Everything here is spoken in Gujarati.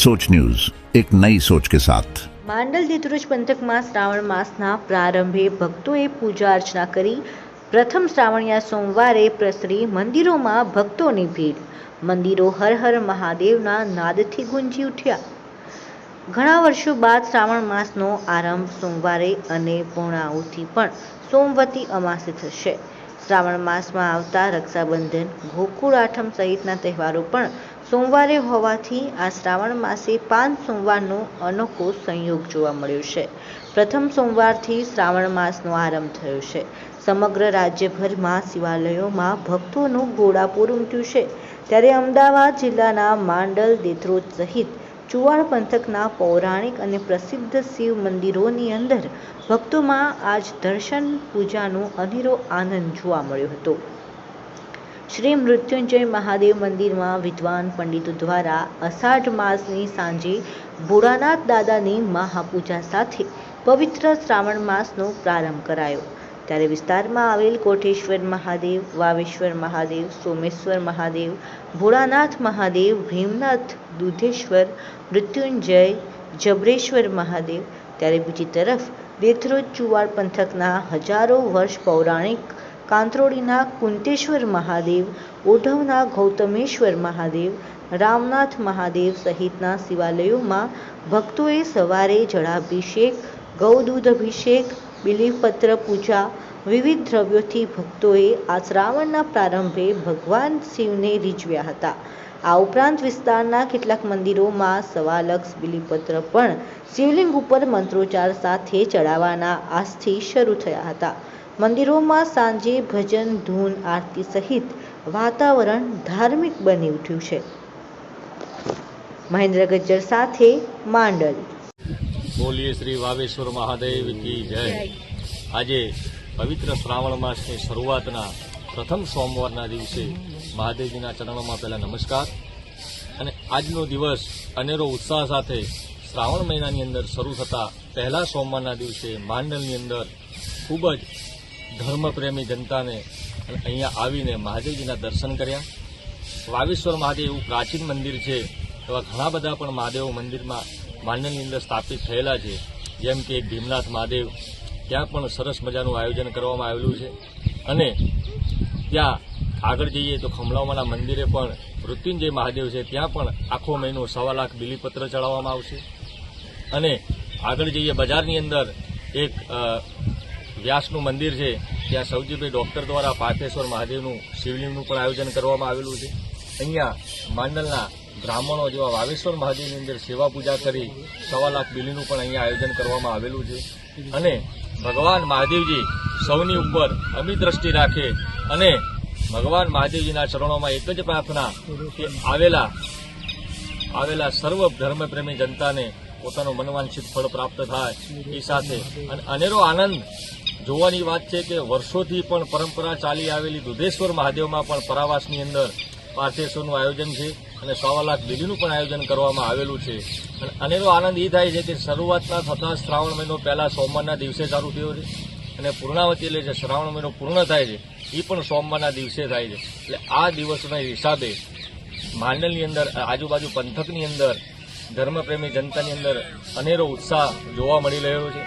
सोच न्यूज एक नई सोच के साथ માંડલ દેત્રુજ પંથકમાં શ્રાવણ માસના પ્રારંભે ભક્તોએ પૂજા અર્ચના કરી પ્રથમ શ્રાવણિયા સોમવારે પ્રસરી મંદિરોમાં ભક્તોની ભીડ મંદિરો હર હર મહાદેવના નાદથી ગુંજી ઉઠ્યા ઘણા વર્ષો બાદ શ્રાવણ માસનો આરંભ સોમવારે અને પૂર્ણાહુતિ પણ સોમવતી અમાસે થશે શ્રાવણ માસમાં આવતા રક્ષાબંધન ગોકુળ આઠમ સહિતના તહેવારો પણ સોમવારે હોવાથી આ શ્રાવણ માસે પાંચ સોમવારનો અનોખો સંયોગ જોવા મળ્યો છે. પ્રથમ સોમવારથી શ્રાવણ માસનો આરંભ થયો છે. સમગ્ર રાજ્યભરમાં શિવાલયોમાં ભક્તોનું ગોળાપુર ઉમટ્યું છે. ત્યારે અમદાવાદ જિલ્લાના માંડલ, દેત્રોજ સહિત ચુવાડ પંથકના પૌરાણિક અને પ્રસિદ્ધ શિવ મંદિરોની અંદર ભક્તોમાં આજ દર્શન, પૂજાનો અનેરો આનંદ જોવા મળ્યો હતો. શ્રી મૃત્યુંજય મહાદેવ મંદિરમાં વિદ્વાન પંડિતો દ્વારા અષાઢ માસની સાંજે ભોળાનાથ દાદાની મહાપૂજા સાથે પવિત્ર શ્રાવણ માસનો પ્રારંભ કરાયો. ત્યારે વિસ્તારમાં આવેલ કોટેશ્વર મહાદેવ, વાવેશ્વર મહાદેવ, સોમેશ્વર મહાદેવ, ભોળાનાથ મહાદેવ, ભીમનાથ, દુધેશ્વર, મૃત્યુંજય, જબરેશ્વર મહાદેવ, ત્યારે બીજી તરફ દેથરોજ ચુવાડ પંથકના હજારો વર્ષ પૌરાણિક કાંત્રોડીના કુંતેશ્વર મહાદેવ ઓઢવના ગૌતમેશ્વર મહાદેવ, રામનાથ મહાદેવ સહિતના શિવાલયોમાં ભક્તોએ સવારે જળાભિષેક ગૌદૂધ અભિષેક બિલીપત્ર પૂજા, વિવિધ દ્રવ્યોથી ભક્તોએ આ શ્રાવણના પ્રારંભે ભગવાન શિવને રીઝવ્યા હતા. આ ઉપરાંત વિસ્તારના કેટલાક મંદિરોમાં સવાલક્ષ બિલીપત્ર પણ શિવલિંગ ઉપર મંત્રોચ્ચાર સાથે ચડાવવાના આજથી શરૂ થયા હતા. મંદિરોમાં સાંજે ભજન, ધૂન, આરતી સહિત વાતાવરણ ધાર્મિક બની ઉઠ્યું છે. મહેન્દ્ર ગજ્જર સાથે માંડલ. બોલીએ શ્રી વાવેશ્વર મહાદેવ કી જય. આજે પવિત્ર શ્રાવણ માસની શરૂઆતના પ્રથમ સોમવારના દિવસે મહાદેવજીના ચરણોમાં પહેલા નમસ્કાર અને આજનો દિવસ અનેરો ઉત્સાહ સાથે શ્રાવણ મહિનાની અંદર શરૂ થતા પહેલા સોમવારના દિવસે માંડલની અંદર ખૂબ જ ધર્મપ્રેમી જનતાને અહીંયા આવીને મહાદેવજીના દર્શન કર્યા. વાવેશ્વર મહાદેવ એવું પ્રાચીન મંદિર છે, એવા ઘણા બધા પણ મહાદેવ મંદિરમાં માંડણની અંદર સ્થાપિત થયેલા છે. જેમ કે ભીમનાથ મહાદેવ, ત્યાં પણ સરસ મજાનું આયોજન કરવામાં આવેલું છે. અને ત્યાં આગળ જઈએ તો ખમલાઓમાંના મંદિરે પણ મૃત્યુંજય મહાદેવ છે, ત્યાં પણ આખો મહિનો સવા લાખ બિલીપત્ર ચડાવવામાં આવશે. અને આગળ જઈએ બજારની અંદર એક વ્યાસનું મંદિર છે, ત્યાં સૌજીભાઈ ડૉક્ટર દ્વારા પાર્થેશ્વર મહાદેવનું શિવલિંગનું પણ આયોજન કરવામાં આવેલું છે. અહીંયા માંડલના બ્રાહ્મણો જેવા વાવેશ્વર મહાદેવની અંદર સેવા પૂજા કરી સવા લાખ બિલીનું પણ અહીંયા આયોજન કરવામાં આવેલું છે. અને ભગવાન મહાદેવજી સૌની ઉપર અમી દ્રષ્ટિ રાખે અને ભગવાન મહાદેવજીના ચરણોમાં એક જ પ્રાર્થના કે આવેલા આવેલા સર્વ ધર્મપ્રેમી જનતાને પોતાનું મનવાંછિત ફળ પ્રાપ્ત થાય એ સાથે. અને અનેરો આનંદ જોવાની વાત છે કે વર્ષોથી પણ પરંપરા ચાલી આવેલી દુધેશ્વર મહાદેવમાં પણ પરાવાસની અંદર પાર્થેશ્વરનું આયોજન છે અને સવા લાખ બીલીનું પણ આયોજન કરવામાં આવેલું છે. અને અનેરો આનંદ એ થાય છે કે શરૂઆતના થતા શ્રાવણ મહિનો પહેલાં સોમવારના દિવસે ચાલુ થયો છે અને પૂર્ણાવતી એટલે જે શ્રાવણ મહિનો પૂર્ણ થાય છે એ પણ સોમવારના દિવસે થાય છે. એટલે આ દિવસના હિસાબે માંડલની અંદર, આજુબાજુ પંથકની અંદર ધર્મપ્રેમી જનતાની અંદર અનેરો ઉત્સાહ જોવા મળી રહ્યો છે.